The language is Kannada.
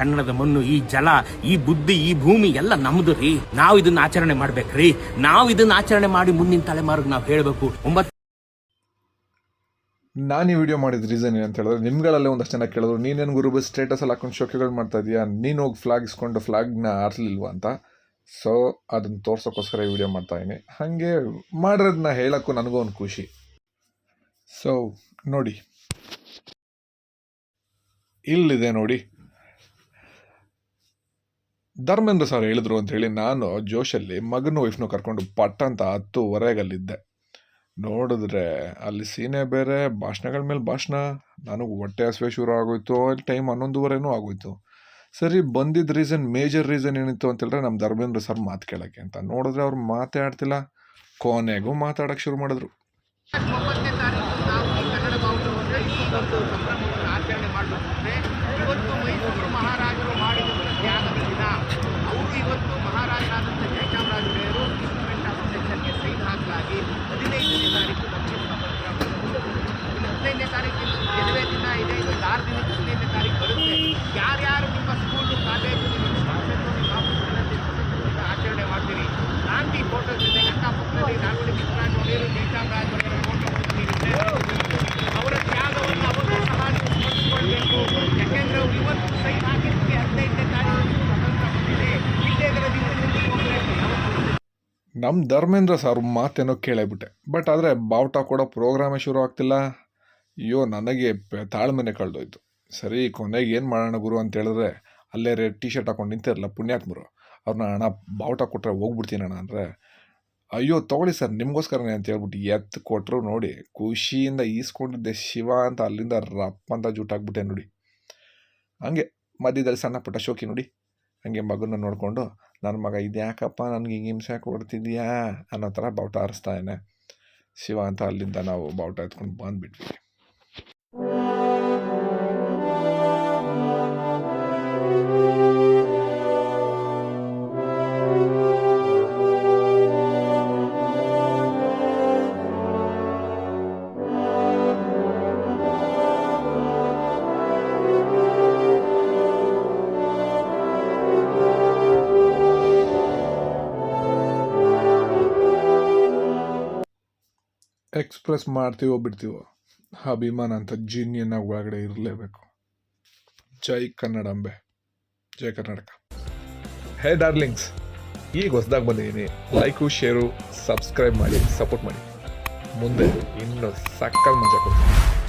ಕನ್ನಡದ ಮಣ್ಣು, ಈ ಜಲ, ಈ ಬುದ್ಧಿ, ಈ ಭೂಮಿ ಎಲ್ಲ ನಮ್ದು ರೀ. ನಾವು ಇದನ್ನ ಆಚರಣೆ ಮಾಡ್ಬೇಕ್ರಿ ನಾವು ಇದನ್ನ ಆಚರಣೆ ಮಾಡಿ ಮುಂದಿನ ತಲೆಮಾರಿಗೆ ನಾವು ಹೇಳಬೇಕು. ಒಂಬತ್ತು ನಾನು ಈ ವಿಡಿಯೋ ಮಾಡಿದ ರೀಸನ್ ಏನಂತ ಹೇಳಿದ್ರೆ, ನಿಮ್ಗಳಲ್ಲೇ ಒಂದಷ್ಟು ಜನ ಕೇಳಿದ್ರು, ನೀನೇನು ಗುರು ಬಸ್ ಸ್ಟೇಟಸಲ್ಲಿ ಹಾಕೊಂಡು ಶೋಕೆಗಳು ಮಾಡ್ತಾ ಇದೀಯಾ? ನೀನು ಹೋಗಿ ಫ್ಲಾಗ್ ಇಸ್ಕೊಂಡು ಫ್ಲಾಗ್ನ ಆರಿಸ್ಲಿಲ್ವಾ ಅಂತ. ಸೊ ಅದನ್ನು ತೋರ್ಸೋಕ್ಕೋಸ್ಕರ ಈ ವಿಡಿಯೋ ಮಾಡ್ತಾ ಇದೀನಿ. ಹಾಗೆ ಮಾಡಿರೋದನ್ನ ಹೇಳೋಕ್ಕೂ ನನಗೂ ಒಂದು ಖುಷಿ. ಸೊ ನೋಡಿ. ಇಲ್ಲಿದೆ ನೋಡಿ. ಧರ್ಮೇಂದ್ರ ಸರ್ ಹೇಳಿದ್ರು ಅಂತ ಹೇಳಿ ನಾನು ಜೋಶಲ್ಲಿ ಮಗನ ವೈಫ್ನು ಕರ್ಕೊಂಡು ಪಟ್ಟ ಅಂತ ಹತ್ತುವರೆಗಲ್ಲಿದ್ದೆ. ನೋಡಿದ್ರೆ ಅಲ್ಲಿ ಸೀನೆ ಬೇರೆ, ಭಾಷಣಗಳ ಮೇಲೆ ಭಾಷಣ, ನನಗೆ ಹೊಟ್ಟೆ ಹಸುವೆ ಶುರು ಆಗೋಯ್ತು, ಅಲ್ಲಿ ಟೈಮ್ ಹನ್ನೊಂದುವರೆನೂ ಆಗೋಯ್ತು. ಸರಿ, ಬಂದಿದ್ದ ರೀಸನ್, ಮೇಜರ್ ರೀಸನ್ ಏನಿತ್ತು ಅಂತ ನಮ್ಮ ಧರ್ಮೇಂದ್ರ ಸರ್ ಮಾತು ಕೇಳೋಕ್ಕೆ ಅಂತ. ನೋಡಿದ್ರೆ ಅವ್ರು ಮಾತಾಡ್ತಿಲ್ಲ ಕೊನೆಗೂ ಮಾತಾಡೋಕ್ಕೆ ಶುರು ಮಾಡಿದ್ರು ಒಂಬತ್ತನೇ ತಾರೀಕು ನಾವು ಈ ಕನ್ನಡ ಬಾವುಟವನ್ನು ಇಷ್ಟೊಂದು ಸಂಭ್ರಮವನ್ನು ಆಚರಣೆ ಮಾಡಬೇಕಂದ್ರೆ ಇವತ್ತು ಮೈಸೂರು ಮಹಾರಾಜರು ಮಾಡಿದಂಥ ತ್ಯಾಗದ ದಿನ ಅವರು ಇವತ್ತು ಮಹಾರಾಜರಾದಂಥ ಜಯಚಾಮರಾಜ ಒಡೆಯರು ಇನ್ಸ್ಟ್ರೂಮೆಂಟ್ ಆಫ್ ಪ್ರೊಟೆಕ್ಷನ್ಗೆ ಸೈನ್ ಹಾಕಲಾಗಿ ಹದಿನೈದನೇ ತಾರೀಕು ದಕ್ಷಿಣ ಸ್ವಾತಂತ್ರ್ಯ ಬಂತು. ಇನ್ನು ಹದಿನೈದನೇ ತಾರೀಕು ಇನ್ನು ಕೆಲವೇ ದಿನ ಇದೆ ಇವತ್ತು ಆರು ದಿನಕ್ಕೆ ಹದಿನೈದನೇ ತಾರೀಕು ಬರುತ್ತೆ ಯಾರ್ಯಾರು ನಿಮ್ಮ ಸ್ಕೂಲು ಕಾಲೇಜು ನಿಮ್ಮ ಶಾಸಕರು ನಿಮ್ಮ ಆಫೀಸ್ಗಳಲ್ಲಿ ಸ್ವತಂತ್ರ ಆಚರಣೆ ಮಾಡ್ತೀರಿ ನಮ್ಮ ಧರ್ಮೇಂದ್ರ ಸರ್ ಮಾತೇನೋ ಕೇಳೇಬಿಟ್ಟೆ. ಬಟ್ ಆದರೆ ಬಾವುಟ ಕೊಡೋ ಪ್ರೋಗ್ರಾಮೇ ಶುರು ಆಗ್ತಿಲ್ಲ. ಅಯ್ಯೋ, ನನಗೆ ತಾಳ್ಮೆನೆ ಕಳೆದೋಯ್ತು. ಸರಿ, ಕೊನೆಗೆ ಏನು ಮಾಡೋಣ ಗುರು ಅಂತ ಹೇಳಿದ್ರೆ ಅಲ್ಲೇ ರೆಡ್ ಟಿ ಶರ್ಟ್ ಹಾಕೊಂಡು ನಿಂತಿರಲ್ಲ ಪುಣ್ಯಾತ್ಮರು. ಅವ್ರನ್ನ ಅಣ್ಣ, ಬಾವುಟ ಕೊಟ್ಟರೆ ಹೋಗ್ಬಿಡ್ತೀನಿ ಅಣ್ಣ ಅಂದರೆ, ಅಯ್ಯೋ, ತೊಗೊಳ್ಳಿ ಸರ್, ನಿಮಗೋಸ್ಕರನೇ ಅಂತ ಹೇಳ್ಬಿಟ್ಟು ಎತ್ತು ಕೊಟ್ಟರು ನೋಡಿ, ಖುಷಿಯಿಂದ ಈಸ್ಕೊಂಡಿದ್ದೆ ಶಿವ ಅಂತ ಅಲ್ಲಿಂದ ರಪ್ಪ ಅಂತ ಜೂಟಾಗ್ಬಿಟ್ಟೆ ನೋಡಿ. ಹಂಗೆ ಮಧ್ಯದಲ್ಲಿ ಸಣ್ಣ ಪುಟ್ಟ ಶೋಕಿ ನೋಡಿ. ಹಂಗೆ ಮಗನ ನೋಡಿಕೊಂಡು, ನನ್ನ ಮಗ ಇದ್ಯಾಕಪ್ಪ, ನನಗೆ ಹಿಂಗೆ ಹಿಂಸೆ ಕೊಡ್ತಿದ್ಯಾ ಅನ್ನೋ ಥರ ಬಾವುಟ ಹಾರಿಸ್ತಾ ಇದ್ದಾನೆ ಶಿವ ಅಂತ ಅಲ್ಲಿಂದ ನಾವು ಬಾವುಟ ಎತ್ಕೊಂಡು ಬಂದ್ಬಿಟ್ವಿ. ಎಕ್ಸ್ಪ್ರೆಸ್ ಮಾಡ್ತೀವೋ ಬಿಡ್ತೀವೋ, ಅಭಿಮಾನ ಅಂತ ಜೀನಿಯನ್ನ ಒಳಗಡೆ ಇರಲೇಬೇಕು. ಜೈ ಕನ್ನಡಂಬೆ ಜೈ ಕರ್ನಾಟಕ. ಹೇ ಡಾರ್ಲಿಂಗ್ಸ್, ಈಗ ಹೊಸ್ದಾಗಿ ಬಂದಿದ್ದೀನಿ ಲೈಕು ಶೇರು ಸಬ್ಸ್ಕ್ರೈಬ್ ಮಾಡಿ ಸಪೋರ್ಟ್ ಮಾಡಿ. ಮುಂದೆ ಇನ್ನೂ ಸಕ್ಕಲ್ ಮಜಾ ಕೊಡ್ತೀನಿ.